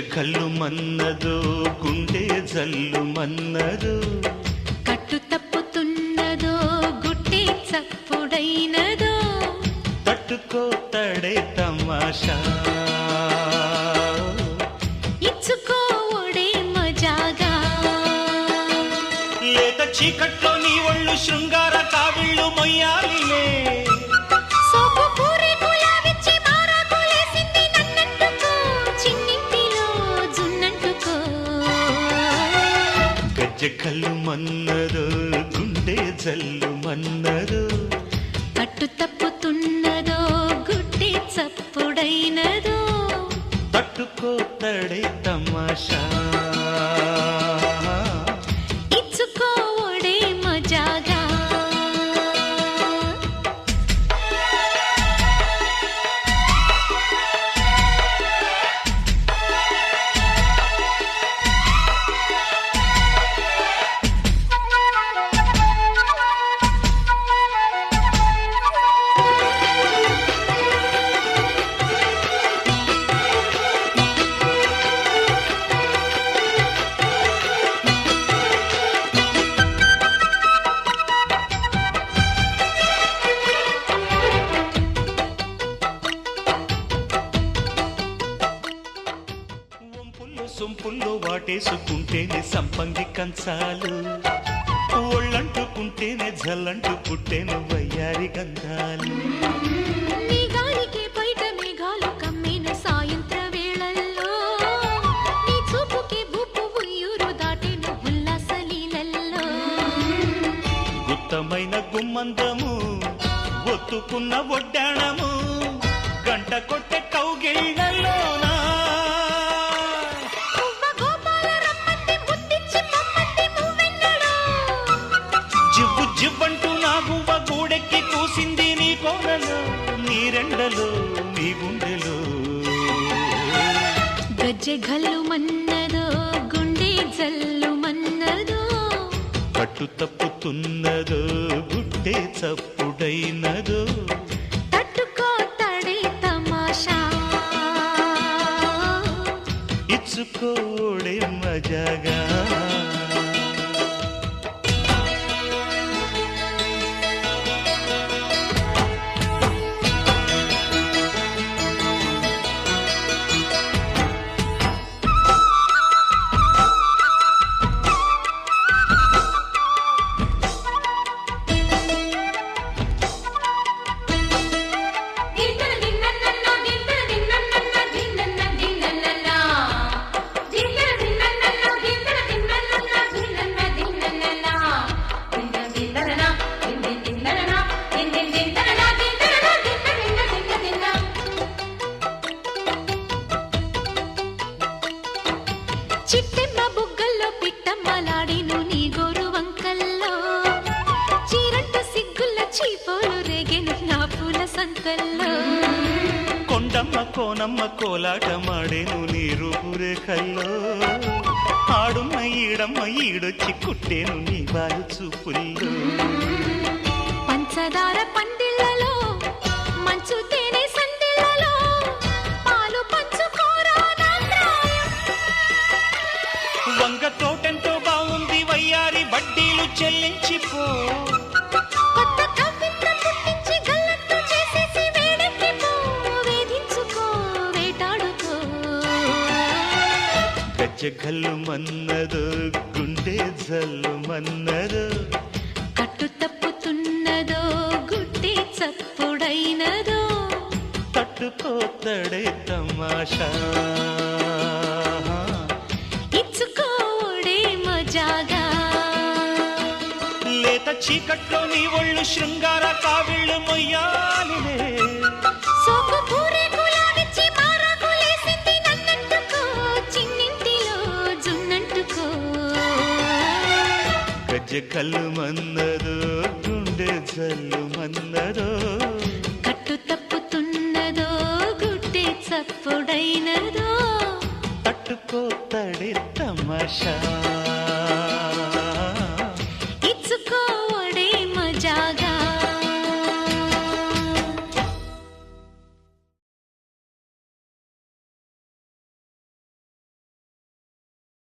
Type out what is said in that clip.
కళ్ళు మన్నదో గుండె జల్లు మన్నదో. కట్టు తప్పుతున్నదో గుట్టి చప్పుడైనదో. తట్టుకో తడే తమాషా. ఇచ్చుకోవడే మజాగా. లేత చీకట్లో నీ ఒళ్ళు శృంగార కళ్ళు మన్నదో గుండె జల్లు మన్నదో కట్టు తప్పుతున్నదో గుట్టి చప్పుడైనదో. తట్టుకో తడే సొంపుల్లో వాటేసుకుంటేనే సంపంగి కంచాలు. ఒళ్ళంటుకుంటేనే జల్లంటు పుట్టేను వయ్యారి గంధాలు. గుత్తమైన గుమ్మందము ఒత్తుకున్న ఒడ్డాణము జివ్వు జివ్వంటూ నా గువ్వ గూడెక్కి కూసింది నీ కోనలో నీ రెండలో నీ గుండెలో. గజ్జె గల్లు మన్నదో గుండె జల్లు మన్నదో. కట్టు తప్పుతున్నదో గుడ్డే చప్పుడైనదో. తట్టుకో తడే తమాషా. ఇచ్చుకోడే మజాగా నీ గోరు వంకల్లో. చీరంట సిగ్గుల చీపోలు రేగెను నా పూల సంతల్లో. కొండమ్మ కోనమ్మ కోలాటమాడేను నీ రూపురేఖల్లో ఆడున్న ఈడమ్మ ఈడొచ్చి కుట్టేను నీ బాలు చూపుల్లో. పంచదార పందిళ్ళలో గజ్జ గల్లు మన్నదో గుండె జల్లు మన్నదో. కట్టు తప్పుతున్నదో గుడ్డి చప్పుడైనదో. తట్టుకోతడే తమాషా. చీకట్లో నీ ఒళ్ళు శృంగార కావిళ్ళు జున్నంటుకో. గజ్జ కళ్ళు మన్నదో గుండె జల్లు మన్నదో కట్టు తప్పుతున్నదో గుడ్డి చప్పుడైనదో. తట్టుకోతడే తమాషా.